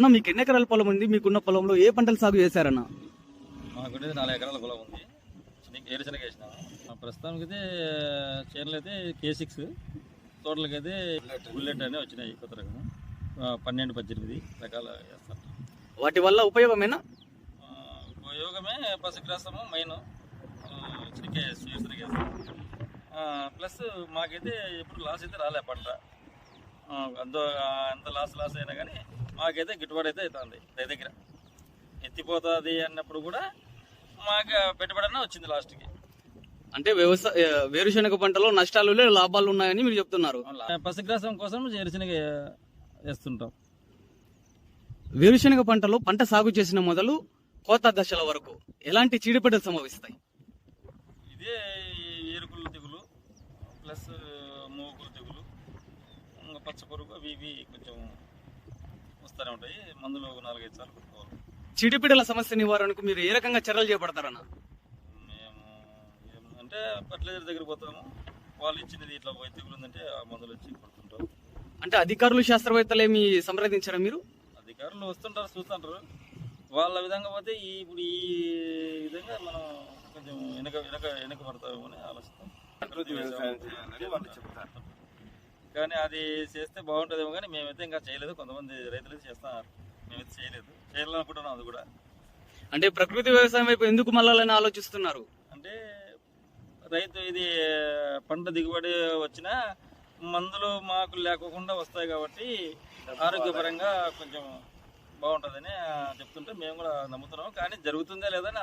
అన్న మీకు ఎన్ని ఎకరాల పొలం ఉంది? మీకున్న పొలంలో ఏ పంటలు సాగు చేశారన్న? మాకు ఉండేది నాలుగు ఎకరాల పొలం ఉంది. ఏరుశనగ వేసినాము ఆ ప్రస్తుతానికి అయితే చీరలు అయితే కే సిక్స్ తోటలకి అయితే బుల్లెట్ అనే వచ్చినాయి కొత్త రకం. పన్నెండు పద్దెనిమిది రకాల వేస్తారు వాటి వల్ల ఉపయోగమేనా? ఉపయోగమే పశుగ్రాసము మెయిన్ చిరికే వేస్తాం. ప్లస్ మాకైతే ఎప్పుడు లాస్ అయితే రాలే పంట. అంత ఎంత లాస్ లాస్ అయినా కానీ మాకైతే గిట్టుబాటు అయితే అవుతుంది రైతు దగ్గర. ఎత్తిపోతుంది అన్నప్పుడు కూడా మాకు పెట్టుబడి అన్న వచ్చింది లాస్ట్కి. అంటే వ్యవసాయ వేరుశనగ పంటలో నష్టాలు లేవు, లాభాలు ఉన్నాయని మీరు చెప్తున్నారు. పశుగ్రాసం కోసం ఎరుశనగ వేస్తుంటాం. వేరుశనగ పంటలో పంట సాగు చేసిన మొదలు కోత దశల వరకు ఎలాంటి చీడపీడలు సంభవిస్తాయి? ఇదే ఏరుకులు తెగులు ప్లస్ మూకులు తెగులు పచ్చ పురుగు అవి ఇవి కొంచెం వస్తూనే ఉంటాయి. మందులు ఒక నాలుగైదు సార్లు కొట్టుకోవాలి. చీడపీడల సమస్య నివారణకు మీరు ఏ రకంగా చర్యలు చేపడతారన్న? మేము ఏం- అంటే ఫర్టిలైజర్ దగ్గర పోతాము. వాళ్ళు ఇచ్చినది ఇట్లా పోయి తెగులు ఉందంటే ఆ మందులు వచ్చి కొడుతుంటాం అంటే అధికారులు శాస్త్రవేత్తలు ఏమి సంప్రదించారా మీరు? అధికారులు వస్తుంటారు చూస్తుంటారు. వాళ్ళ విధంగా పోతే ఈ ఇప్పుడు ఈ విధంగా మనం కొంచెం వెనక వెనక వెనక పడతామేమో అని ఆలోచిస్తాం. ప్రకృతి వ్యవసాయం కానీ అది చేస్తే బాగుంటుందేమో కానీ మేమైతే ఇంకా చేయలేదు. కొంతమంది రైతులు చేస్తున్నారు. మేమైతే చేయలేదు. చేయాలనుకుంటున్నాం అది కూడా. అంటే ప్రకృతి వ్యవసాయం వైపు ఎందుకు మళ్ళాలని ఆలోచిస్తున్నారు? అంటే రైతు ఇది పంట దిగుబడి వచ్చినా మందులు మాకు లేకోకుండా వస్తాయి కాబట్టి ఆరోగ్యపరంగా కొంచెం బాగుంటుందని చెప్తుంటే మేము కూడా నమ్ముతున్నాం కానీ జరుగుతుందా లేదని